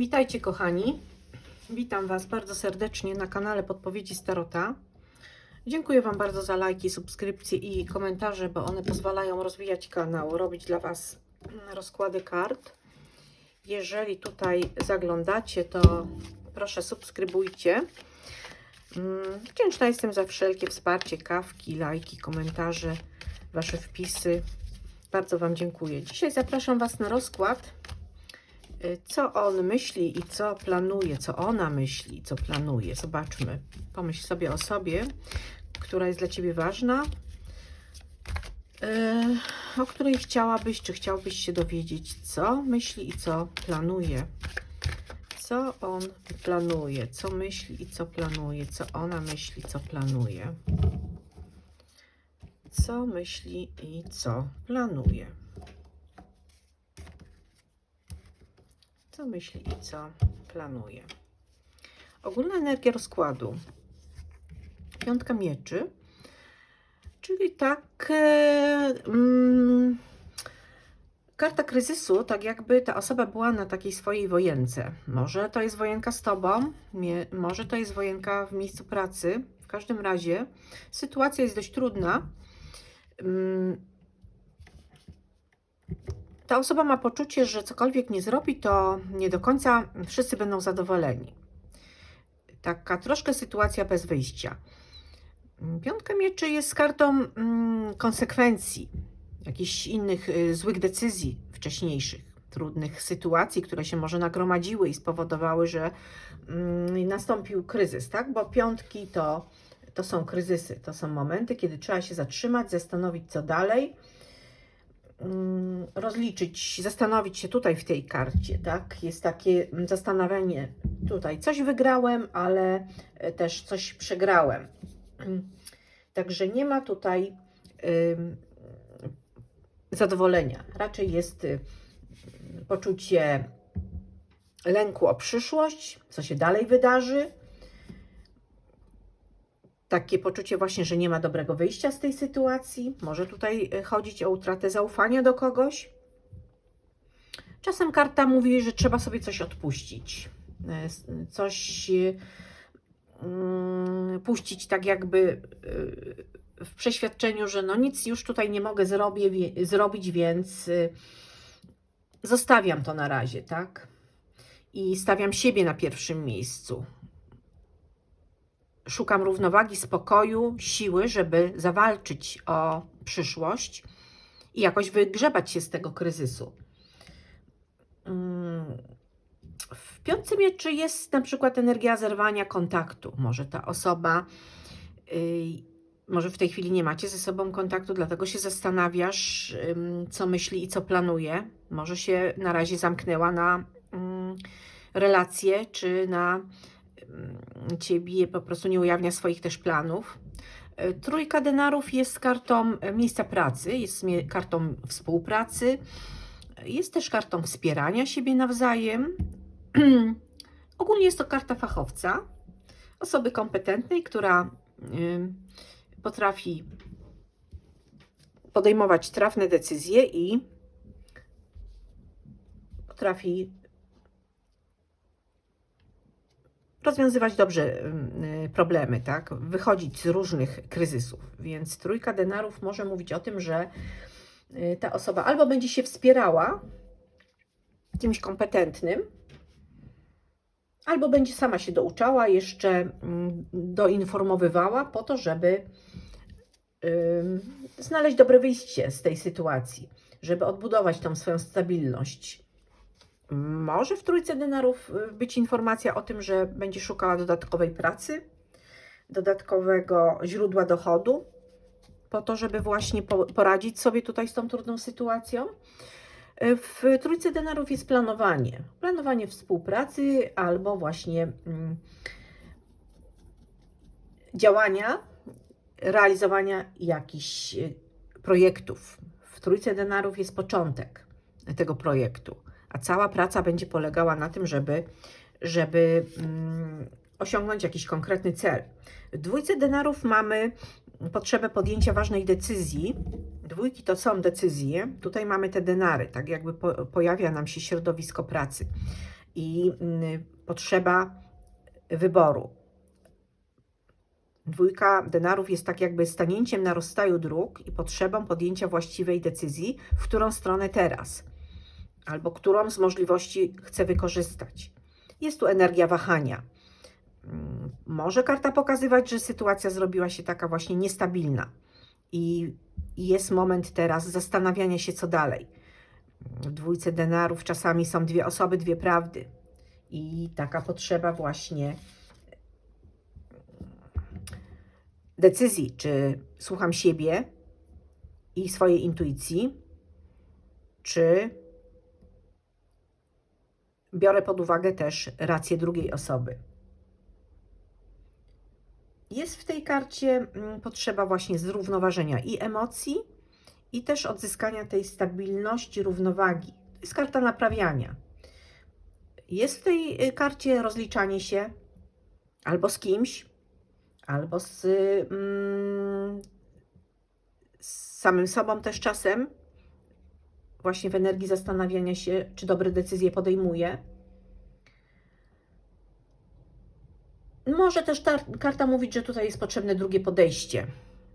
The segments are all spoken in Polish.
Witajcie kochani. Witam Was bardzo serdecznie na kanale Podpowiedzi Starota. Dziękuję Wam bardzo za lajki, subskrypcje i komentarze, bo one pozwalają rozwijać kanał, robić dla Was rozkłady kart. Jeżeli tutaj zaglądacie, to proszę subskrybujcie. Mm, Wdzięczna jestem za wszelkie wsparcie, kawki, lajki, komentarze, Wasze wpisy. Bardzo Wam dziękuję. Dzisiaj zapraszam Was na rozkład co on myśli i co planuje, co ona myśli co planuje. Zobaczmy. Pomyśl sobie o sobie, która jest dla Ciebie ważna, yy, o której chciałabyś, czy chciałbyś się dowiedzieć, co myśli i co planuje. Co on planuje, co myśli i co planuje, co ona myśli, co planuje. Co myśli i co planuje. Co myśli i co planuje. Ogólna energia rozkładu. Piątka mieczy, czyli tak e, mm, karta kryzysu, tak jakby ta osoba była na takiej swojej wojence. Może to jest wojenka z tobą, mie, może to jest wojenka w miejscu pracy. W każdym razie sytuacja jest dość trudna. Mm, ta osoba ma poczucie, że cokolwiek nie zrobi, to nie do końca wszyscy będą zadowoleni. Taka troszkę sytuacja bez wyjścia. Piątka mieczy jest kartą mm, konsekwencji, jakichś innych y, złych decyzji wcześniejszych, trudnych sytuacji, które się może nagromadziły i spowodowały, że mm, nastąpił kryzys, tak? Bo piątki to, to są kryzysy, to są momenty, kiedy trzeba się zatrzymać, zastanowić, co dalej rozliczyć, zastanowić się tutaj w tej karcie, tak? Jest takie zastanawianie tutaj, coś wygrałem, ale e, też coś przegrałem. Także nie ma tutaj zadowolenia. Raczej jest y, poczucie lęku o przyszłość, co się dalej wydarzy, takie poczucie właśnie, że nie ma dobrego wyjścia z tej sytuacji. Może tutaj e, chodzić o utratę zaufania do kogoś. Czasem karta mówi, że trzeba sobie coś odpuścić. E, coś mm, puścić tak jakby w przeświadczeniu, że no nic już tutaj nie mogę zrobię, zrobić, więc zostawiam to na razie, tak? I stawiam siebie na pierwszym miejscu szukam równowagi, spokoju, siły, żeby zawalczyć o przyszłość i jakoś wygrzebać się z tego kryzysu. Mm, w piątce mieczy jest na przykład energia zerwania kontaktu. Może ta osoba, może w tej chwili nie macie ze sobą kontaktu, dlatego się zastanawiasz, co myśli i co planuje. Może się na razie zamknęła na relacje czy na ciebie, po prostu nie ujawnia swoich też planów. E, trójka denarów jest kartą e, miejsca pracy, jest kartą współpracy, jest też kartą wspierania siebie nawzajem. Ogólnie jest to karta fachowca, osoby kompetentnej, która potrafi podejmować trafne decyzje i potrafi rozwiązywać dobrze y, problemy, tak? Wychodzić z różnych kryzysów. Więc trójka denarów może mówić o tym, że y, ta osoba albo będzie się wspierała kimś kompetentnym, albo będzie sama się douczała, jeszcze mm, doinformowywała po to, żeby znaleźć dobre wyjście z tej sytuacji, żeby odbudować tą swoją stabilność może w trójce denarów y, być informacja o tym, że będzie szukała dodatkowej pracy, dodatkowego źródła dochodu, po to, żeby właśnie poradzić sobie tutaj z tą trudną sytuacją. W trójce denarów jest planowanie. Planowanie współpracy albo właśnie mm, działania, realizowania jakichś y, projektów. W trójce denarów jest początek tego projektu a cała praca będzie polegała na tym, żeby, żeby mm, osiągnąć jakiś konkretny cel. W dwójce denarów mamy potrzebę podjęcia ważnej decyzji. Dwójki to są decyzje. Tutaj mamy te denary, tak jakby po, pojawia nam się środowisko pracy. i mm, potrzeba wyboru. Dwójka denarów jest tak jakby stanięciem na rozstaju dróg i potrzebą podjęcia właściwej decyzji, w którą stronę teraz, albo którą z możliwości chcę wykorzystać. Jest tu energia wahania. Mm, Może karta pokazywać, że sytuacja zrobiła się taka właśnie niestabilna i i jest moment teraz zastanawiania się, co dalej. W dwójce denarów czasami są dwie osoby, dwie prawdy. I taka potrzeba właśnie decyzji, czy słucham siebie i swojej intuicji, czy biorę pod uwagę też rację drugiej osoby. Jest w tej karcie mm, potrzeba właśnie zrównoważenia i emocji, i też odzyskania tej stabilności, równowagi. To jest karta naprawiania. Jest w tej y, karcie rozliczanie się albo z kimś, albo z, mm, z samym sobą też czasem. Właśnie w energii zastanawiania się, czy dobre decyzje podejmuję. Może też ta karta mówić, że tutaj jest potrzebne drugie podejście,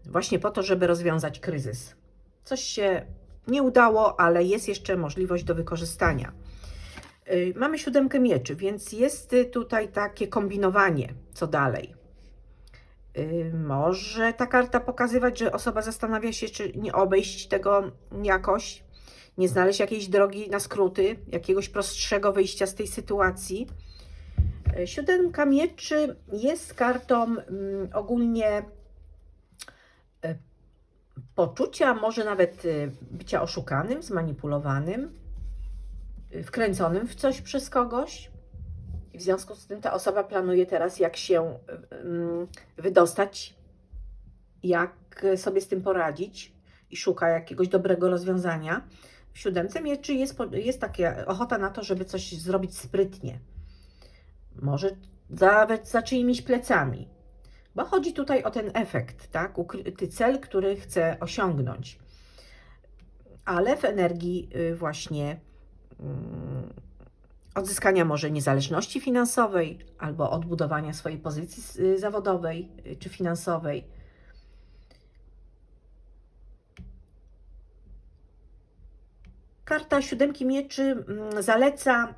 właśnie po to, żeby rozwiązać kryzys. Coś się nie udało, ale jest jeszcze możliwość do wykorzystania. Y, Mamy siódemkę mieczy, więc jest tutaj takie kombinowanie, co dalej. Y, Może ta karta pokazywać, że osoba zastanawia się, czy nie obejść tego jakoś, nie znaleźć jakiejś drogi na skróty, jakiegoś prostszego wyjścia z tej sytuacji. Y, Siódemka mieczy jest kartą mm, ogólnie y, poczucia, może nawet y, bycia oszukanym, zmanipulowanym, wkręconym w coś przez kogoś. W związku z tym ta osoba planuje teraz, jak się mm, wydostać, jak sobie z tym poradzić i szuka jakiegoś dobrego rozwiązania. W siódemce mieczy jest, jest taka ochota na to, żeby coś zrobić sprytnie. Może nawet za czyimiś plecami. Bo chodzi tutaj o ten efekt, tak? Ukryty cel, który chce osiągnąć. Ale w energii y, właśnie mm, odzyskania może niezależności finansowej albo odbudowania swojej pozycji y, zawodowej y, czy finansowej. Karta siódemki mieczy mm, zaleca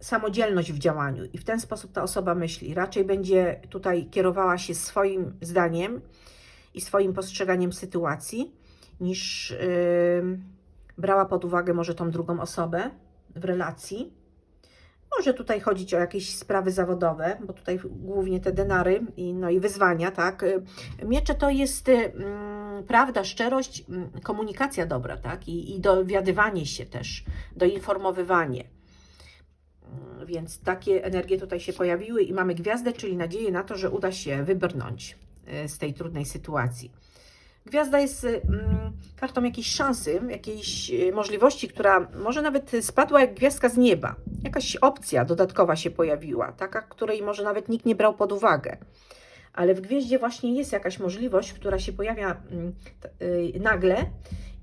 samodzielność w działaniu i w ten sposób ta osoba myśli. Raczej będzie tutaj kierowała się swoim zdaniem i swoim postrzeganiem sytuacji, niż yy, brała pod uwagę może tą drugą osobę w relacji. Może tutaj chodzić o jakieś sprawy zawodowe, bo tutaj głównie te denary i, no i wyzwania, tak. Miecze to jest y, mm, prawda, szczerość, komunikacja dobra, tak, i, i dowiadywanie się też, doinformowywanie. Mm, Więc takie energie tutaj się pojawiły i mamy gwiazdę, czyli nadzieję na to, że uda się wybrnąć y, z tej trudnej sytuacji. Gwiazda jest y, mm, kartą jakiejś szansy, jakiejś y, możliwości, która może nawet spadła jak gwiazdka z nieba. Jakaś opcja dodatkowa się pojawiła, taka, której może nawet nikt nie brał pod uwagę. Ale w gwieździe właśnie jest jakaś możliwość, która się pojawia mm, y, nagle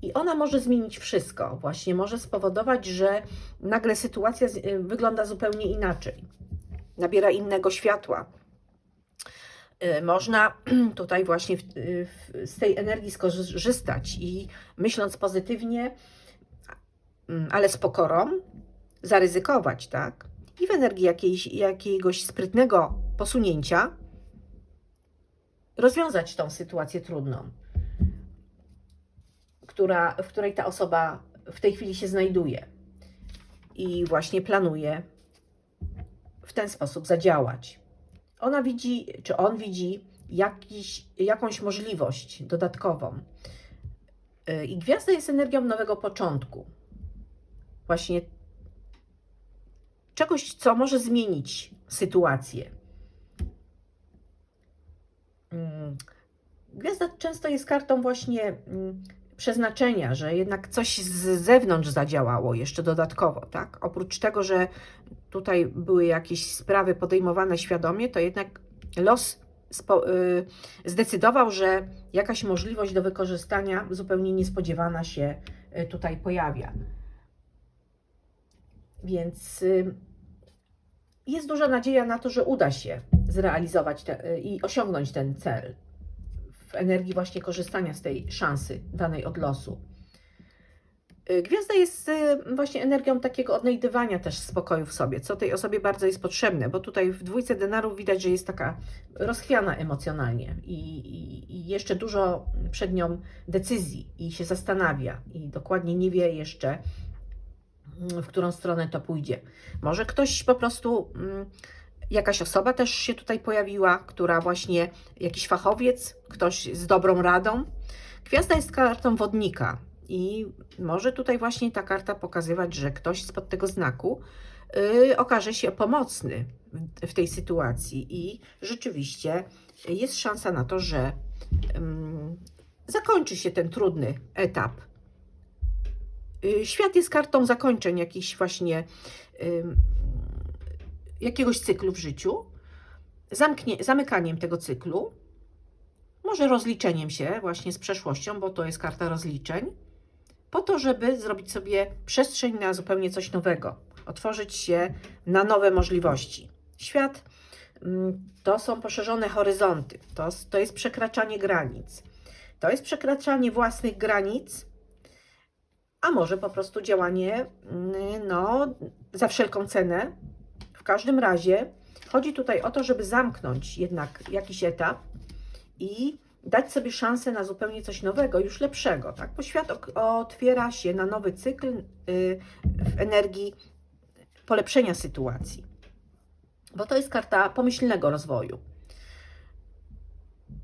i ona może zmienić wszystko. Właśnie może spowodować, że nagle sytuacja y, wygląda zupełnie inaczej. Nabiera innego światła. Y, Można tutaj właśnie w, w, z tej energii skorzystać i myśląc pozytywnie, mm, ale z pokorą, zaryzykować, tak? I w energii jakiejś, jakiegoś sprytnego posunięcia rozwiązać tą sytuację trudną, która, w której ta osoba w tej chwili się znajduje i właśnie planuje w ten sposób zadziałać. Ona widzi, czy on widzi jakiś, jakąś możliwość dodatkową. I gwiazda jest energią nowego początku. Właśnie czegoś, co może zmienić sytuację. Mm, Gwiazda często jest kartą właśnie mm, przeznaczenia, że jednak coś z zewnątrz zadziałało jeszcze dodatkowo, tak? Oprócz tego, że tutaj były jakieś sprawy podejmowane świadomie, to jednak los y, zdecydował, że jakaś możliwość do wykorzystania zupełnie niespodziewana się y, tutaj pojawia. Więc y, jest duża nadzieja na to, że uda się zrealizować te, i osiągnąć ten cel w energii właśnie korzystania z tej szansy danej od losu. Y, Gwiazda jest y, właśnie energią takiego odnajdywania też spokoju w sobie, co tej osobie bardzo jest potrzebne, bo tutaj w dwójce denarów widać, że jest taka rozchwiana emocjonalnie i, i, i jeszcze dużo przed nią decyzji i się zastanawia i dokładnie nie wie jeszcze, mm, w którą stronę to pójdzie. Może ktoś po prostu, mm, jakaś osoba też się tutaj pojawiła, która właśnie, jakiś fachowiec, ktoś z dobrą radą. Gwiazda jest kartą wodnika i może tutaj właśnie ta karta pokazywać, że ktoś spod tego znaku y, okaże się pomocny w, w tej sytuacji i rzeczywiście jest szansa na to, że ym, zakończy się ten trudny etap. Y, Świat jest kartą zakończeń jakichś właśnie jakiegoś cyklu w życiu, zamknie, zamykaniem tego cyklu, może rozliczeniem się właśnie z przeszłością, bo to jest karta rozliczeń, po to, żeby zrobić sobie przestrzeń na zupełnie coś nowego, otworzyć się na nowe możliwości. Świat mm, to są poszerzone horyzonty, to, to jest przekraczanie granic, to jest przekraczanie własnych granic, a może po prostu działanie mm, no, za wszelką cenę. W każdym razie chodzi tutaj o to, żeby zamknąć jednak jakiś etap i dać sobie szansę na zupełnie coś nowego, już lepszego, tak? Bo świat otwiera się na nowy cykl y, w energii polepszenia sytuacji. Bo to jest karta pomyślnego rozwoju.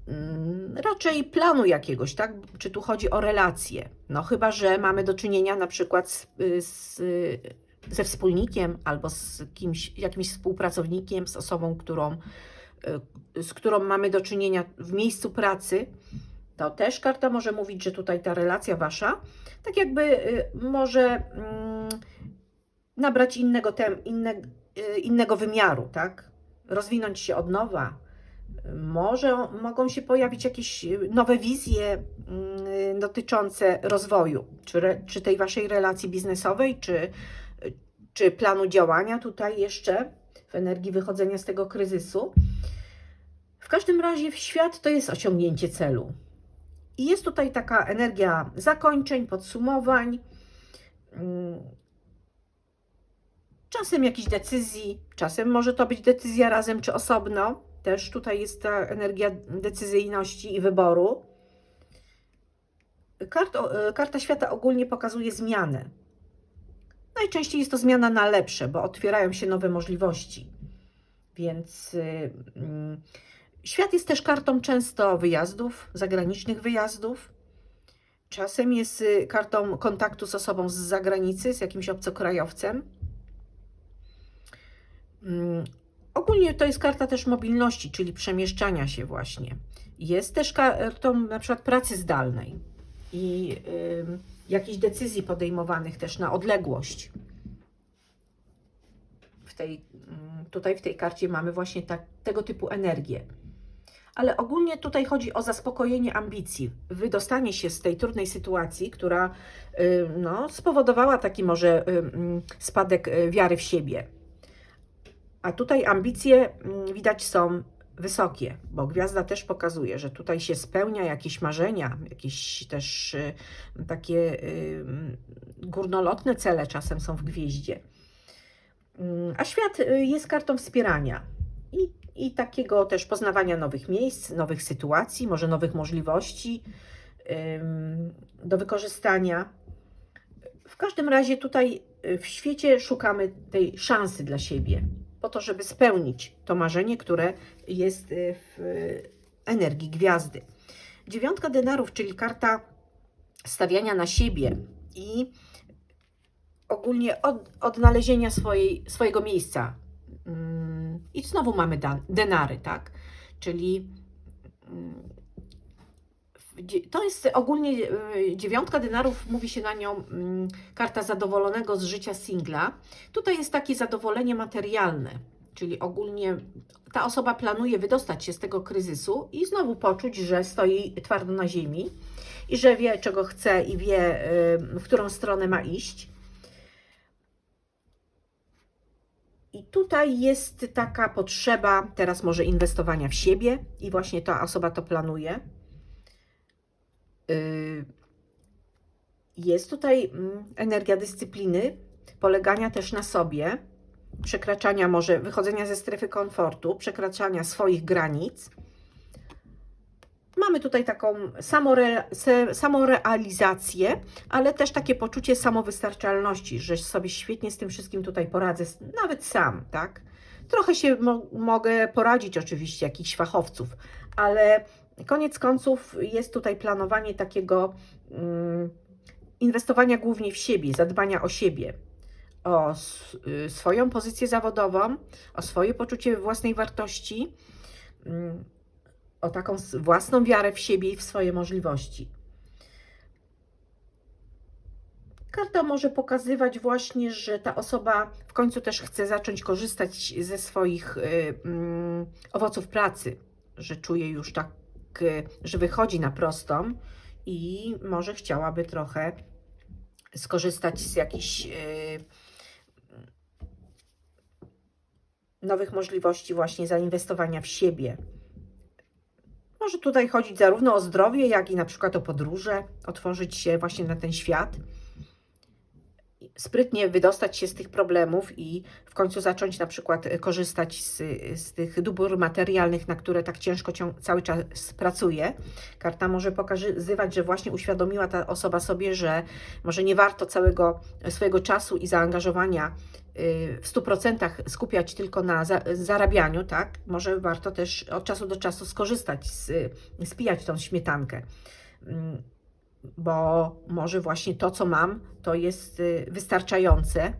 Mm, Raczej planu jakiegoś, tak? Czy tu chodzi o relacje? No, chyba że mamy do czynienia na przykład z, y, z, ze wspólnikiem albo z kimś, jakimś współpracownikiem, z osobą, którą y, z którą mamy do czynienia w miejscu pracy, to też karta może mówić, że tutaj ta relacja wasza tak jakby y, może mm, nabrać innego, tem, inne, y, innego wymiaru, tak? Rozwinąć się od nowa. Może mogą się pojawić jakieś nowe wizje mm, dotyczące rozwoju, czy, re, czy tej waszej relacji biznesowej, czy, czy planu działania tutaj jeszcze w energii wychodzenia z tego kryzysu. W każdym razie w świat to jest osiągnięcie celu. I jest tutaj taka energia zakończeń, podsumowań, mm, czasem jakichś decyzji, czasem może to być decyzja razem czy osobno. Też tutaj jest ta energia decyzyjności i wyboru. Kart, o- karta świata ogólnie pokazuje zmianę. Najczęściej jest to zmiana na lepsze, bo otwierają się nowe możliwości. Więc y, mm, Świat jest też kartą często wyjazdów, zagranicznych wyjazdów. Czasem jest y, kartą kontaktu z osobą z zagranicy, z jakimś obcokrajowcem. Mm, Ogólnie to jest karta też mobilności, czyli przemieszczania się właśnie. Jest też kartą na przykład pracy zdalnej i ym, jakichś decyzji podejmowanych też na odległość. W tej, tutaj w tej karcie mamy właśnie tak, tego typu energię ale ogólnie tutaj chodzi o zaspokojenie ambicji, wydostanie się z tej trudnej sytuacji, która y, no, spowodowała taki może y, mm, spadek y, wiary w siebie. A tutaj ambicje mm, widać są wysokie, bo gwiazda też pokazuje, że tutaj się spełnia jakieś marzenia, jakieś też y, takie y, górnolotne cele czasem są w gwieździe. Mm, A świat y, jest kartą wspierania i, i takiego też poznawania nowych miejsc, nowych sytuacji, może nowych możliwości do wykorzystania. W każdym razie tutaj w świecie szukamy tej szansy dla siebie, po to, żeby spełnić to marzenie, które jest y, w energii gwiazdy. Dziewiątka denarów, czyli karta stawiania na siebie i ogólnie od, odnalezienia swojej, swojego miejsca. Mm, I znowu mamy denary, tak? Czyli mm, to jest ogólnie y, dziewiątka denarów, mówi się na nią mm, karta zadowolonego z życia singla. Tutaj jest takie zadowolenie materialne, czyli ogólnie ta osoba planuje wydostać się z tego kryzysu i znowu poczuć, że stoi twardo na ziemi i że wie, czego chce i wie, y, w którą stronę ma iść. I tutaj jest taka potrzeba teraz może inwestowania w siebie i właśnie ta osoba to planuje. Y, Jest tutaj mm, energia dyscypliny, polegania też na sobie, przekraczania może, wychodzenia ze strefy komfortu, przekraczania swoich granic. Mamy tutaj taką samore, samorealizację, ale też takie poczucie samowystarczalności, że sobie świetnie z tym wszystkim tutaj poradzę, nawet sam, tak? Trochę się mo mogę poradzić oczywiście jakichś fachowców, ale koniec końców jest tutaj planowanie takiego mm, inwestowania głównie w siebie, zadbania o siebie, o y, swoją pozycję zawodową, o swoje poczucie własnej wartości, mm, o taką własną wiarę w siebie i w swoje możliwości. Karta może pokazywać właśnie, że ta osoba w końcu też chce zacząć korzystać ze swoich y, mm, owoców pracy, że czuje już tak, y, że wychodzi na prostą i może chciałaby trochę skorzystać z jakichś y, nowych możliwości właśnie zainwestowania w siebie. Może tutaj chodzić zarówno o zdrowie, jak i na przykład o podróże, otworzyć się właśnie na ten świat, sprytnie wydostać się z tych problemów i w końcu zacząć na przykład e, korzystać z, z tych dóbr materialnych, na które tak ciężko cią- cały czas pracuje. Karta może pokazywać, że właśnie uświadomiła ta osoba sobie, że może nie warto całego swojego czasu i zaangażowania y, w 100% skupiać tylko na za, zarabianiu, tak? Może warto też od czasu do czasu skorzystać, z, spijać tą śmietankę. Bo może właśnie to, co mam, to jest y, wystarczające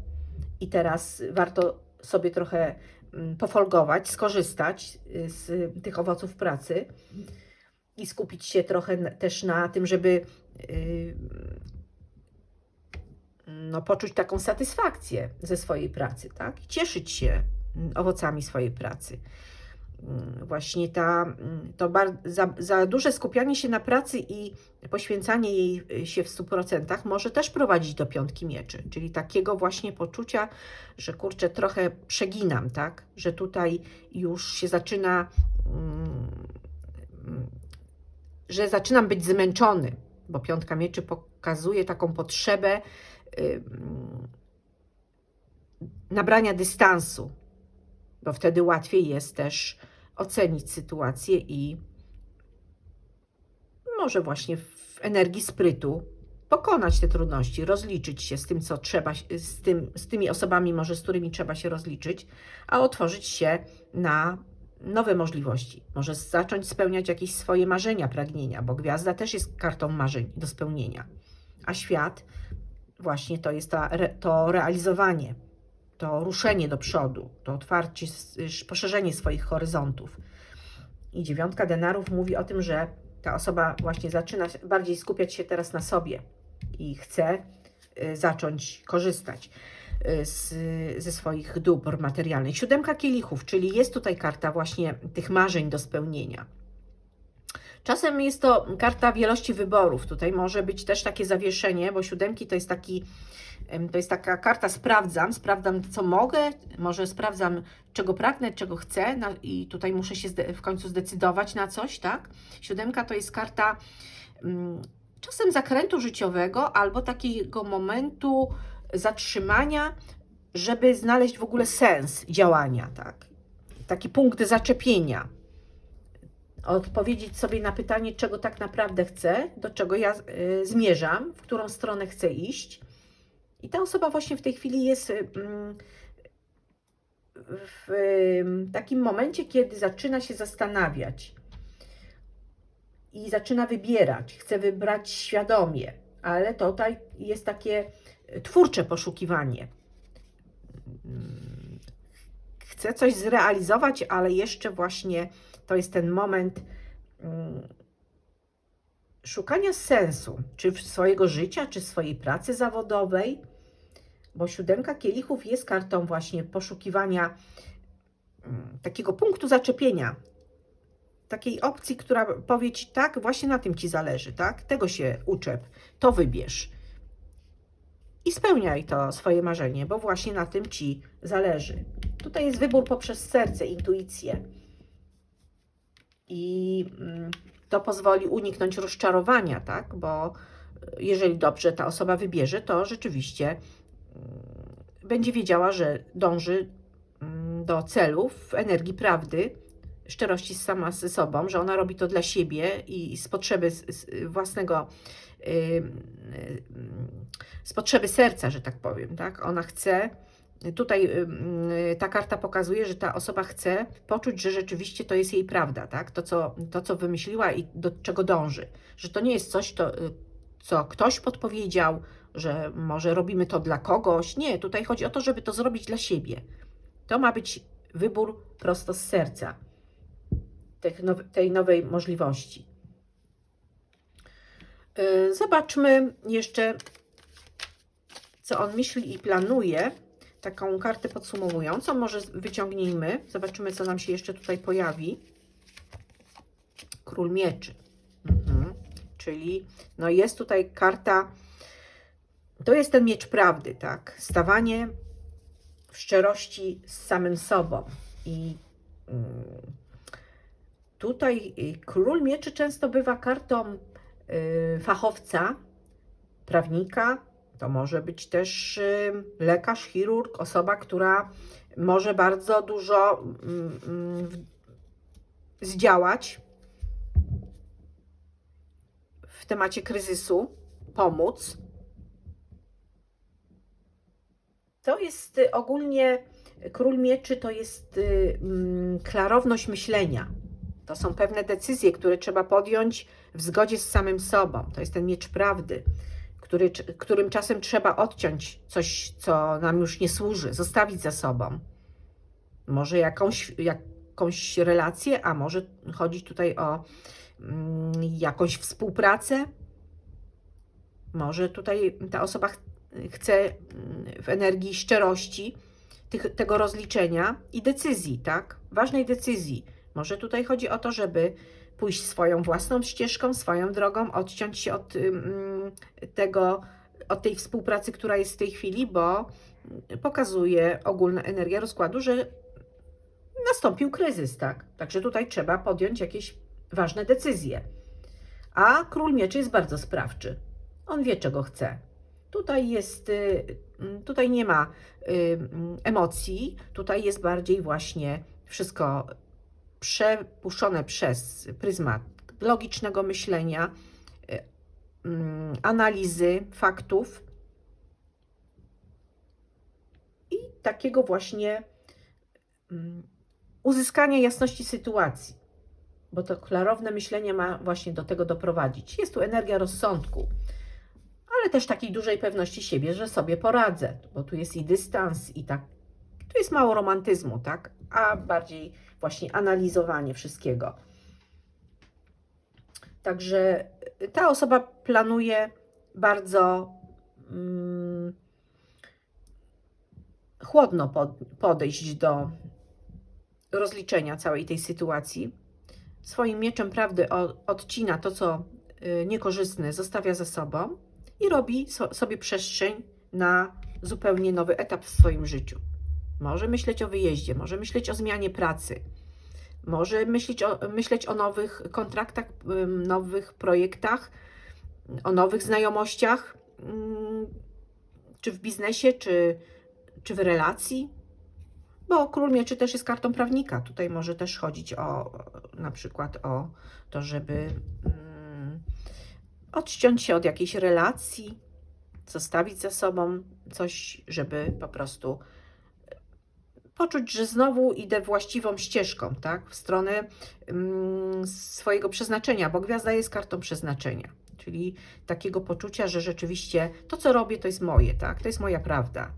i teraz warto sobie trochę mm, pofolgować, skorzystać y, z tych owoców pracy i skupić się trochę też na tym, żeby y, no, poczuć taką satysfakcję ze swojej pracy, tak? Cieszyć się mm, owocami swojej pracy. Mm, Właśnie ta, mm, to bar, za, za duże skupianie się na pracy i poświęcanie jej y, się w 100% może też prowadzić do piątki mieczy, czyli takiego właśnie poczucia, że kurczę, trochę przeginam, tak? Że tutaj już się zaczyna, mm, że zaczynam być zmęczony, bo piątka mieczy pokazuje taką potrzebę nabrania dystansu, bo wtedy łatwiej jest też ocenić sytuację i może właśnie w energii sprytu pokonać te trudności, rozliczyć się z tym, co trzeba, z, tym, z tymi osobami, może z którymi trzeba się rozliczyć, a otworzyć się na nowe możliwości. Może zacząć spełniać jakieś swoje marzenia, pragnienia, bo gwiazda też jest kartą marzeń do spełnienia, a świat właśnie to jest ta, to realizowanie, to ruszenie do przodu, to otwarcie, poszerzenie swoich horyzontów. I dziewiątka denarów mówi o tym, że ta osoba właśnie zaczyna bardziej skupiać się teraz na sobie i chce y, zacząć korzystać y, z, ze swoich dóbr materialnych. Siódemka kielichów, czyli jest tutaj karta właśnie tych marzeń do spełnienia. Czasem jest to karta wielości wyborów. Tutaj może być też takie zawieszenie, bo siódemki to jest taki, to jest taka karta sprawdzam, sprawdzam co mogę, może sprawdzam czego pragnę, czego chcę na, i tutaj muszę się w końcu zdecydować na coś, tak? Siódemka to jest karta mm, czasem zakrętu życiowego albo takiego momentu zatrzymania, żeby znaleźć w ogóle sens działania, tak? Taki punkt zaczepienia odpowiedzieć sobie na pytanie, czego tak naprawdę chcę, do czego ja y, zmierzam, w którą stronę chcę iść. I ta osoba właśnie w tej chwili jest y, mm, w y, takim momencie, kiedy zaczyna się zastanawiać i zaczyna wybierać, chce wybrać świadomie, ale tutaj jest takie twórcze poszukiwanie. Mm, Chce coś zrealizować, ale jeszcze właśnie to jest ten moment mm, szukania sensu, czy w swojego życia, czy swojej pracy zawodowej, bo siódemka kielichów jest kartą właśnie poszukiwania mm, takiego punktu zaczepienia, takiej opcji, która powie ci tak, właśnie na tym ci zależy, tak? Tego się uczep, to wybierz. I spełniaj to swoje marzenie, bo właśnie na tym ci zależy. Tutaj jest wybór poprzez serce, intuicję. I mm, to pozwoli uniknąć rozczarowania, tak? Bo jeżeli dobrze ta osoba wybierze, to rzeczywiście mm, będzie wiedziała, że dąży mm, do celów energii prawdy, szczerości sama ze sobą, że ona robi to dla siebie i z potrzeby własnego, ym, z potrzeby serca, że tak powiem, tak? Ona chce, tutaj ym, ta karta pokazuje, że ta osoba chce poczuć, że rzeczywiście to jest jej prawda, tak? To, co, to, co wymyśliła i do czego dąży, że to nie jest coś, to, y, co ktoś podpowiedział, że może robimy to dla kogoś. Nie, tutaj chodzi o to, żeby to zrobić dla siebie. To ma być wybór prosto z serca tej nowej możliwości. Zobaczmy jeszcze, co on myśli i planuje. Taką kartę podsumowującą, może wyciągnijmy. Zobaczymy, co nam się jeszcze tutaj pojawi. Król mieczy. Mhm. Czyli no jest tutaj karta, to jest ten miecz prawdy, tak? Stawanie w szczerości z samym sobą. I mm, tutaj y, król mieczy często bywa kartą y, fachowca, prawnika. To może być też lekarz, chirurg, osoba, która może bardzo dużo mm, mm, zdziałać w temacie kryzysu, pomóc. To jest y, ogólnie król mieczy to jest y, mm, klarowność myślenia. To są pewne decyzje, które trzeba podjąć w zgodzie z samym sobą. To jest ten miecz prawdy, który, którym czasem trzeba odciąć coś, co nam już nie służy, zostawić za sobą. Może jakąś, jakąś relację, a może chodzić tutaj o mm, jakąś współpracę. Może tutaj ta osoba ch chce mm, w energii szczerości tych, tego rozliczenia i decyzji, tak? Ważnej decyzji. Może tutaj chodzi o to, żeby pójść swoją własną ścieżką, swoją drogą, odciąć się od tego, od tej współpracy, która jest w tej chwili, bo pokazuje ogólna energia rozkładu, że nastąpił kryzys, tak? Także tutaj trzeba podjąć jakieś ważne decyzje. A król mieczy jest bardzo sprawczy. On wie, czego chce. Tutaj jest, y, tutaj nie ma y, emocji, tutaj jest bardziej właśnie wszystko przepuszczone przez pryzmat logicznego myślenia, y, mm, analizy faktów i takiego właśnie mm, uzyskania jasności sytuacji, bo to klarowne myślenie ma właśnie do tego doprowadzić. Jest tu energia rozsądku, ale też takiej dużej pewności siebie, że sobie poradzę, bo tu jest i dystans, i tak. Jest mało romantyzmu, tak? A bardziej właśnie analizowanie wszystkiego. Także ta osoba planuje bardzo mm, chłodno pod, podejść do rozliczenia całej tej sytuacji. Swoim mieczem prawdy odcina to, co y, niekorzystne, zostawia za sobą i robi so, sobie przestrzeń na zupełnie nowy etap w swoim życiu. Może myśleć o wyjeździe, może myśleć o zmianie pracy, może myśleć o, myśleć o nowych kontraktach, nowych projektach, o nowych znajomościach, czy w biznesie, czy, czy w relacji. Bo król mieczy też jest kartą prawnika. Tutaj może też chodzić o na przykład o to, żeby odciąć się od jakiejś relacji, zostawić za sobą coś, żeby po prostu poczuć, że znowu idę właściwą ścieżką, tak, w stronę mm, swojego przeznaczenia, bo gwiazda jest kartą przeznaczenia, czyli takiego poczucia, że rzeczywiście to, co robię, to jest moje, tak, to jest moja prawda,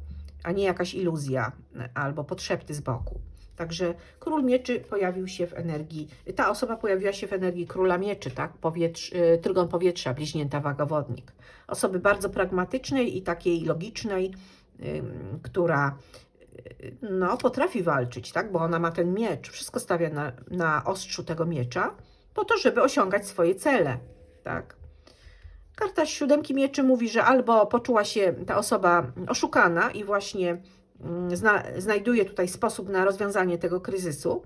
a nie jakaś iluzja albo podszepty z boku. Także król mieczy pojawił się w energii, ta osoba pojawiła się w energii króla mieczy, tak? Powietrz, y, trygon powietrza, bliźnięta wagowodnik. Osoby bardzo pragmatycznej i takiej logicznej, która no, potrafi walczyć, tak? Bo ona ma ten miecz, wszystko stawia na, na ostrzu tego miecza, po to, żeby osiągać swoje cele, tak? Karta siódemki mieczy mówi, że albo poczuła się ta osoba oszukana i właśnie mm, zna, znajduje tutaj sposób na rozwiązanie tego kryzysu,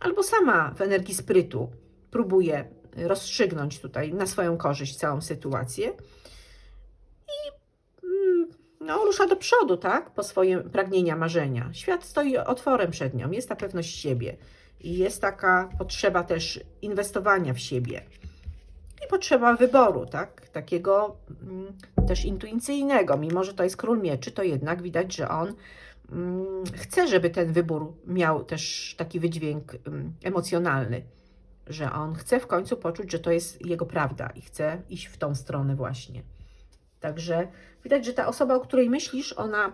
albo sama w energii sprytu próbuje rozstrzygnąć tutaj na swoją korzyść całą sytuację no, rusza do przodu, tak? Po swoje pragnienia, marzenia. Świat stoi otworem przed nią, jest ta pewność siebie i jest taka potrzeba też inwestowania w siebie i potrzeba wyboru, tak? Takiego mm, też intuicyjnego. Mimo, że to jest król mieczy, to jednak widać, że on mm, chce, żeby ten wybór miał też taki wydźwięk mm, emocjonalny, że on chce w końcu poczuć, że to jest jego prawda i chce iść w tą stronę właśnie. Także widać, że ta osoba, o której myślisz, ona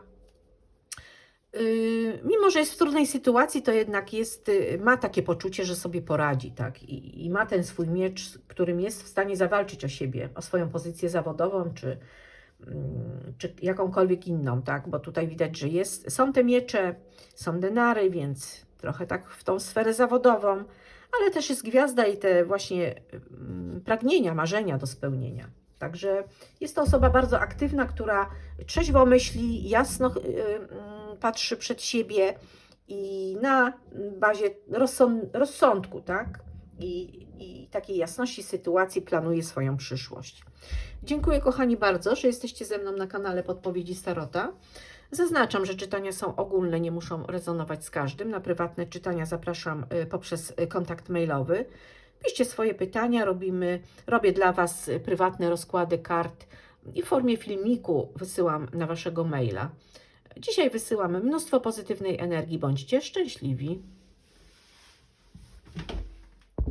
Yy, mimo, że jest w trudnej sytuacji, to jednak jest, yy, ma takie poczucie, że sobie poradzi, tak? I, I ma ten swój miecz, którym jest w stanie zawalczyć o siebie, o swoją pozycję zawodową, czy, mm, czy jakąkolwiek inną, tak? Bo tutaj widać, że jest, są te miecze, są denary, więc trochę tak w tą sferę zawodową, ale też jest gwiazda i te właśnie mm, pragnienia, marzenia do spełnienia. Także jest to osoba bardzo aktywna, która trzeźwo myśli, jasno yy, mm, patrzy przed siebie i na bazie rozsąd, rozsądku, tak? I, I takiej jasności sytuacji planuje swoją przyszłość. Dziękuję, kochani, bardzo, że jesteście ze mną na kanale Podpowiedzi Starota. Zaznaczam, że czytania są ogólne, nie muszą rezonować z każdym. Na prywatne czytania zapraszam y, poprzez y, kontakt mailowy. Piszcie swoje pytania, robimy, robię dla Was prywatne rozkłady kart i w formie filmiku wysyłam na Waszego maila. Dzisiaj wysyłam mnóstwo pozytywnej energii. Bądźcie szczęśliwi.